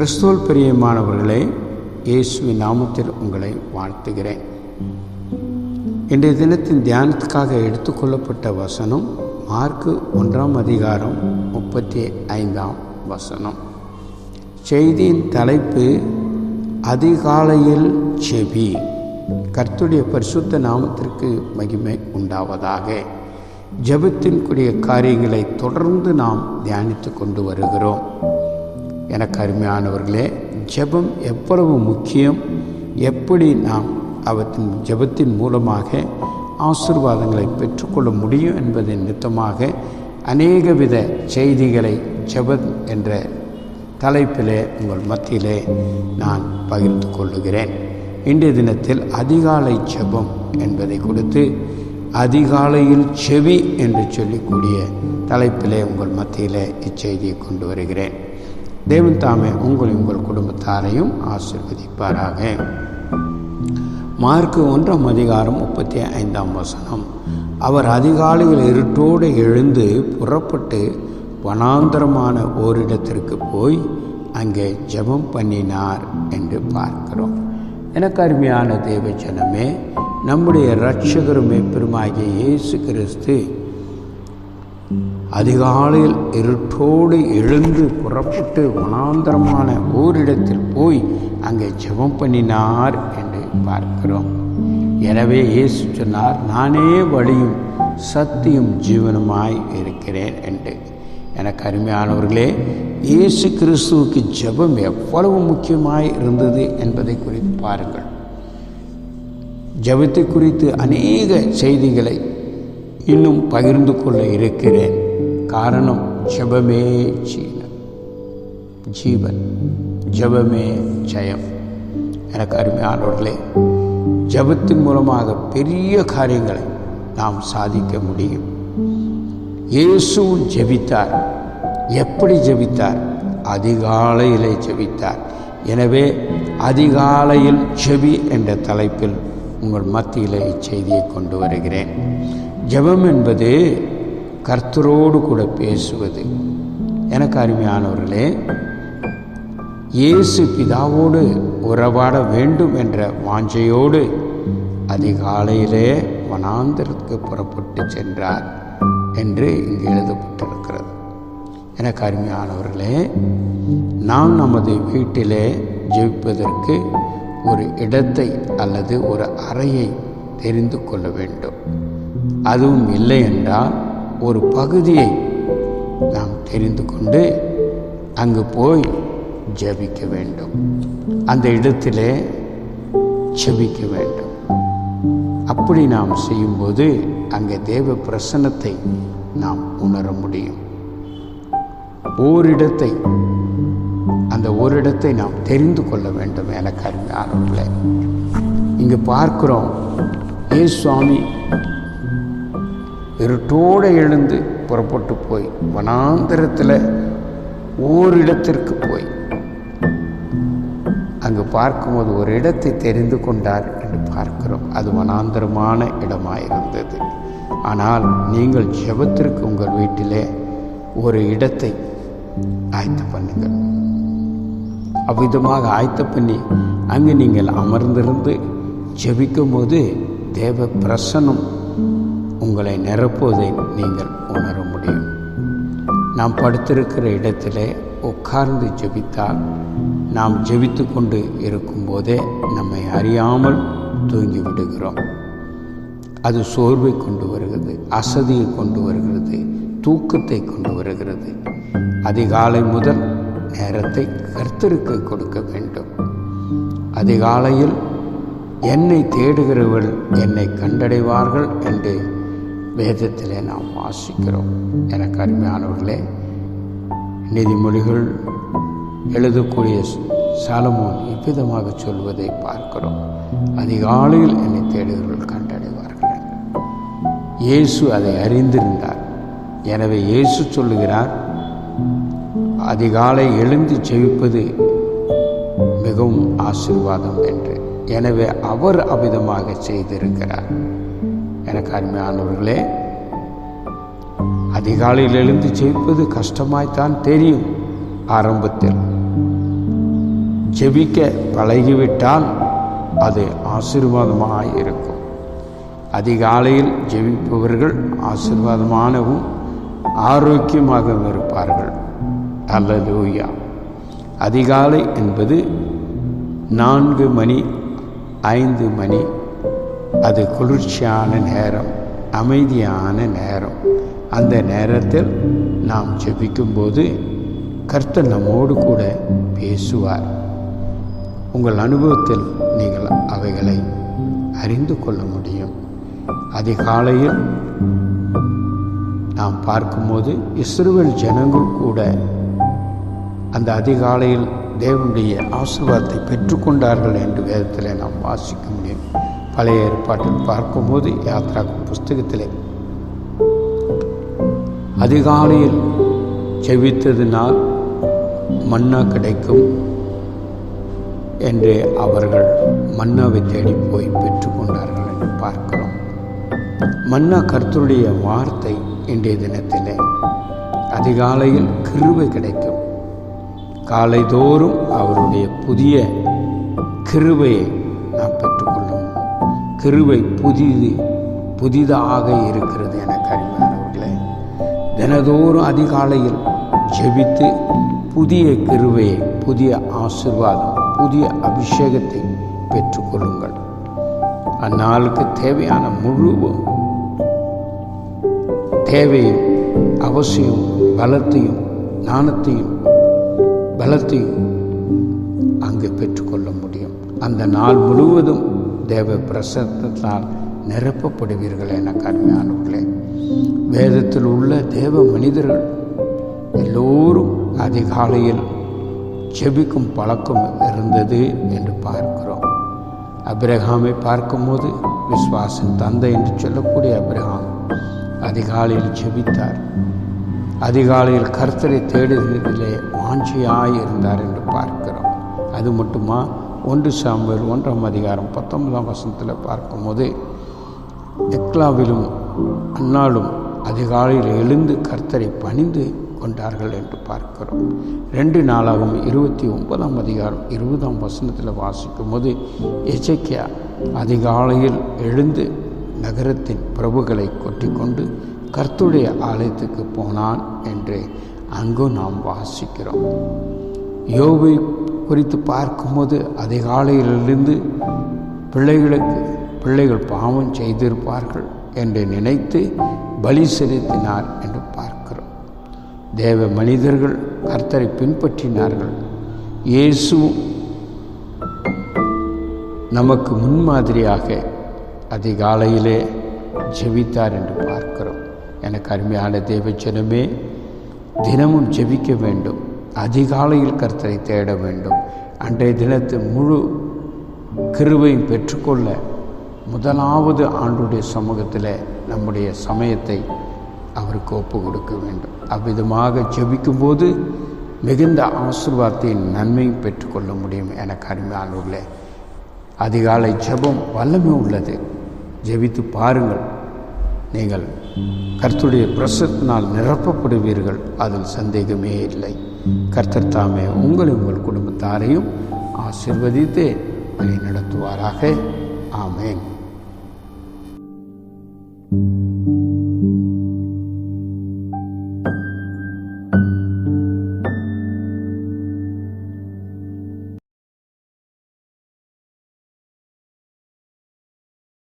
கிறிஸ்துவல் பிரியமானவர்களே இயேசுவின் நாமத்தில் உங்களை வாழ்த்துகிறேன். இன்றைய தினத்தின் தியானத்துக்காக எடுத்துக்கொள்ளப்பட்ட வசனம் மார்க்கு ஒன்றாம் அதிகாரம் முப்பத்தி ஐந்தாம் வசனம். செய்தியின் தலைப்பு அதிகாலையில் செவி கர்த்துடைய பரிசுத்த நாமத்திற்கு மகிமை உண்டாவதாக. ஜெபத்தின் கூடிய காரியங்களை தொடர்ந்து நாம் தியானித்து கொண்டு வருகிறோம். எனக்கு அருமையானவர்களே ஜெபம் எவ்வளவு முக்கியம்? எப்படி நாம் அவற்றின் ஜெபத்தின் மூலமாக ஆசிர்வாதங்களை பெற்றுக்கொள்ள முடியும் என்பதன் அநேக அநேகவித செய்திகளை ஜெபம் என்ற தலைப்பிலே உங்கள் மத்தியிலே நான் பகிர்ந்து கொள்ளுகிறேன். இன்றைய தினத்தில் அதிகாலை ஜெபம் என்பதை கொடுத்து அதிகாலையில் செவி என்று சொல்லக்கூடிய தலைப்பிலே உங்கள் மத்தியிலே இச்செய்தியை கொண்டு வருகிறேன். தேவன் தாமே உங்களை உங்கள் குடும்பத்தாரையும் ஆசிர்வதிப்பாராக. மார்க்கு ஒன்றாம் அதிகாரம் முப்பத்தி ஐந்தாம் வசனம். அவர் அதிகாலையில் இருட்டோடு எழுந்து புறப்பட்டு வனாந்தரமான ஓரிடத்திற்கு போய் அங்கே ஜெபம் பண்ணினார் என்று பார்க்கிறோம். எனக்கு அருமையான தேவச்சனமே நம்முடைய இரட்சகருமே பெருமாகிய இயேசு கிறிஸ்து அதிகாலையில் இருட்டோடு எழுந்து புறப்பட்டு குணாந்தரமான ஓரிடத்தில் போய் அங்கே ஜெபம் பண்ணினார் என்று பார்க்கிறோம். எனவே இயேசு சொன்னார் நானே வழியும் சத்தியும் ஜீவனுமாய் இருக்கிறேன் என்று. எனக்கு அருமையானவர்களே இயேசு கிறிஸ்துவுக்கு ஜெபம் எவ்வளவு முக்கியமாய் இருந்தது என்பதை குறித்து பாருங்கள். ஜெபத்தை குறித்து அநேக செய்திகளை இன்னும் பகிர்ந்து கொள்ள இருக்கிறேன். காரணம் ஜபமே சீன ஜீவன் ஜபமே ஜெயம். எனக்கு அருமையானவர்களே ஜபத்தின் மூலமாக பெரிய காரியங்களை நாம் சாதிக்க முடியும். இயேசுவும் ஜெபித்தார். எப்படி ஜெபித்தார்? அதிகாலையிலே ஜெபித்தார். எனவே அதிகாலையில் செவி என்ற தலைப்பில் உங்கள் மத்தியில் இச்செய்தியை கொண்டு வருகிறேன். ஜெபம் என்பது கர்த்தரோடு கூட பேசுவது. எனக்கு அருமையானவர்களே இயேசு பிதாவோடு உறவாட வேண்டும் என்ற வாஞ்சையோடு அதிகாலையிலே வனாந்திரத்துக்கு புறப்பட்டு சென்றார் என்று இங்கு எழுதப்பட்டிருக்கிறது. எனக்கு அருமையானவர்களே நாம் நமது வீட்டிலே ஜெயிப்பதற்கு ஒரு இடத்தை அல்லது ஒரு அறையை தெரிந்து கொள்ள வேண்டும். அதுவும் இல்லை என்றால் ஒரு பகுதியை நாம் தெரிந்து கொண்டு அங்கு போய் ஜபிக்க வேண்டும். அந்த இடத்திலே ஜபிக்க வேண்டும். அப்படி நாம் செய்யும்போது அங்கே தேவ பிரசன்னத்தை நாம் உணர முடியும். ஓரிடத்தை அந்த ஓரிடத்தை நாம் தெரிந்து கொள்ள வேண்டும் எனக்கு அருமையானவர்களே இங்கு பார்க்கிறோம் ஏ சுவாமி இருட்டோடு எழுந்து புறப்பட்டு போய் வனாந்தரத்தில் ஓரிடத்திற்கு போய். அங்கு பார்க்கும்போது ஒரு இடத்தை தெரிந்து கொண்டார் என்று பார்க்கிறோம். அது வனாந்தரமான இடமாயிருந்தது. ஆனால் நீங்கள் ஜபத்திற்கு உங்கள் வீட்டிலே ஒரு இடத்தை ஆயத்த பண்ணுங்கள். அவ்விதமாக ஆயத்த பண்ணி அங்கு நீங்கள் அமர்ந்திருந்து ஜெபிக்கும் போது தேவ பிரசனம் உங்களை நிரப்புவதை நீங்கள் உணர முடியும். நாம் படுத்திருக்கிற இடத்திலே உட்கார்ந்து ஜெபித்தால் நாம் ஜெபித்து கொண்டு இருக்கும்போதே நம்மை அறியாமல் தூங்கி விடுகிறோம். அது சோர்வை கொண்டு வருகிறது அசதியை கொண்டு வருகிறது தூக்கத்தை கொண்டு வருகிறது. அதிகாலை முதல் நேரத்தை கர்த்தருக்கு கொடுக்க வேண்டும். அதிகாலையில் என்னை தேடுகிறவர்கள் என்னை கண்டடைவார்கள் என்று வேதத்திலே நாம் வாசிக்கிறோம். எனக்கு அருமையானவர்களே நீதிமொழிகள் எழுதக்கூடிய சாலமோன் இவ்விதமாக சொல்வதை பார்க்கிறோம். அதிகாலையில் என்னை தேடுகிறவர்கள் கண்டடைவார்கள். இயேசு அதை அறிந்திருந்தார். எனவே இயேசு சொல்லுகிறார் அதிகாலை எழுந்து செவிப்பது மிகவும் ஆசிர்வாதம் என்று. எனவே அவர் அமிதமாக செய்திருக்கிறார். எனக்கு அருமையானவர்களே அதிகாலையில் எழுந்து ஜெயிப்பது கஷ்டமாய்த்தான் தெரியும் ஆரம்பத்தில். ஜெபிக்க பழகிவிட்டால் அது ஆசீர்வாதமாக இருக்கும். அதிகாலையில் ஜெபிப்பவர்கள் ஆசீர்வாதமானவும் ஆரோக்கியமாகவும் இருப்பார்கள். அல்லலூயா. அதிகாலை என்பது நான்கு மணி ஐந்து மணி அது குளிர்ச்சியான நேரம் அமைதியான நேரம். அந்த நேரத்தில் நாம் ஜெபிக்கும்போது கர்த்தர் நம்மோடு கூட பேசுவார். உங்கள் அனுபவத்தில் நீங்கள் அவைகளை அறிந்து கொள்ள முடியும். அதிகாலையில் நாம் பார்க்கும்போது இஸ்ரேல் ஜனங்கள் கூட அந்த அதிகாலையில் தேவனுடைய ஆசீர்வாதத்தை பெற்றுக்கொண்டார்கள் என்று வேதத்தில் நாம் வாசிக்க முடியும். பழைய ஏற்பாட்டில் பார்க்கும்போது யாத்ரா புஸ்தகத்திலே. அதிகாலையில் செவித்ததினால் மன்னா கிடைக்கும் என்று அவர்கள் மன்னாவை தேடி போய் பெற்றுக்கொண்டார்கள் என்று பார்க்கிறோம். மன்னா கர்த்தருடைய வார்த்தை இன்றைய தினத்திலே அதிகாலையில் கிருவை கிடைக்கும். காலைதோறும் அவருடைய புதிய கிருவையை கிருவை புதிது புதிதாக இருக்கிறது என கருமையானவர்களே தினதோறும் அதிகாலையில் ஜெபித்து புதிய கிருவையை புதிய ஆசிர்வாதம் புதிய அபிஷேகத்தை பெற்றுக்கொள்ளுங்கள். அந்நாளுக்கு தேவையான முழு தேவையும் அவசியம் பலத்தையும் ஞானத்தையும் பலத்தையும் அங்கு பெற்றுக்கொள்ள முடியும். அந்த நாள் முழுவதும் தேவ பிரசத்தால் நிரப்பப்படுவீர்கள் என கருமையானவர்களே. வேதத்தில் உள்ள தேவ மனிதர்கள் எல்லோரும் அதிகாலையில் ஜெபிக்கும் பழக்கம் இருந்தது என்று பார்க்கிறோம். அப்ரஹாமை பார்க்கும்போது விஸ்வாசன் தந்தை என்று சொல்லக்கூடிய அப்ரஹாம் அதிகாலையில் ஜெபித்தார். அதிகாலையில் கர்த்தரை தேடுகிறதிலே வாஞ்சியாய் இருந்தார் என்று பார்க்கிறோம். அது மட்டுமா? ஒன்று சாம்பல் ஒன்றாம் அதிகாரம் பத்தொன்பதாம் வசனத்தில் பார்க்கும்போது எக்லாவிலும் அன்னாலும் அதிகாலையில் எழுந்து கர்த்தரை பணிந்து கொண்டார்கள் என்று பார்க்கிறோம். ரெண்டு நாளாகவும் இருபத்தி ஒன்பதாம் அதிகாரம் இருபதாம் வசனத்தில் வாசிக்கும் போது அதிகாலையில் எழுந்து நகரத்தின் பிரபுகளை கொட்டிக்கொண்டு கர்த்துடைய ஆலயத்துக்கு போனான் என்று அங்கும் நாம் வாசிக்கிறோம். யோவை குறித்து பார்க்கும்போது அதிகாலையிலிருந்து பிள்ளைகளுக்கு பிள்ளைகள் பாவம் செய்திருப்பார்கள் என்று நினைத்து பலி செலுத்தினார் என்று பார்க்கிறோம். தேவ மனிதர்கள் கர்த்தரை பின்பற்றினார்கள். இயேசு நமக்கு முன்மாதிரியாக அதிகாலையிலே ஜெபித்தார் என்று பார்க்கிறோம். எனக்கு அருமையான தேவச்சனமே தினமும் ஜெபிக்க வேண்டும். அதிகாலையில் கர்த்தரை தேட வேண்டும். அன்றைய தினத்து முழு கிருவையும் பெற்றுக்கொள்ள முதலாவது ஆண்டுடைய சமூகத்தில் நம்முடைய சமயத்தை அவருக்கு ஒப்பு கொடுக்க வேண்டும். அவ்விதமாக ஜெபிக்கும்போது மிகுந்த ஆசிர்வாதத்தின் நன்மையும் பெற்றுக்கொள்ள முடியும் எனக்கு அருமையானவர்களே அதிகாலை ஜெபம் வல்லமை உள்ளது. ஜெபித்து பாருங்கள். நீங்கள் கர்த்தருடைய பிரசத்தினால் நிரப்பப்படுவீர்கள். அதில் சந்தேகமே இல்லை. கர்த்தர் தாமே உங்களை உங்கள் குடும்பத்தாரையும் ஆசிர்வதித்து வழி நடத்துவாராக ஆமேன்.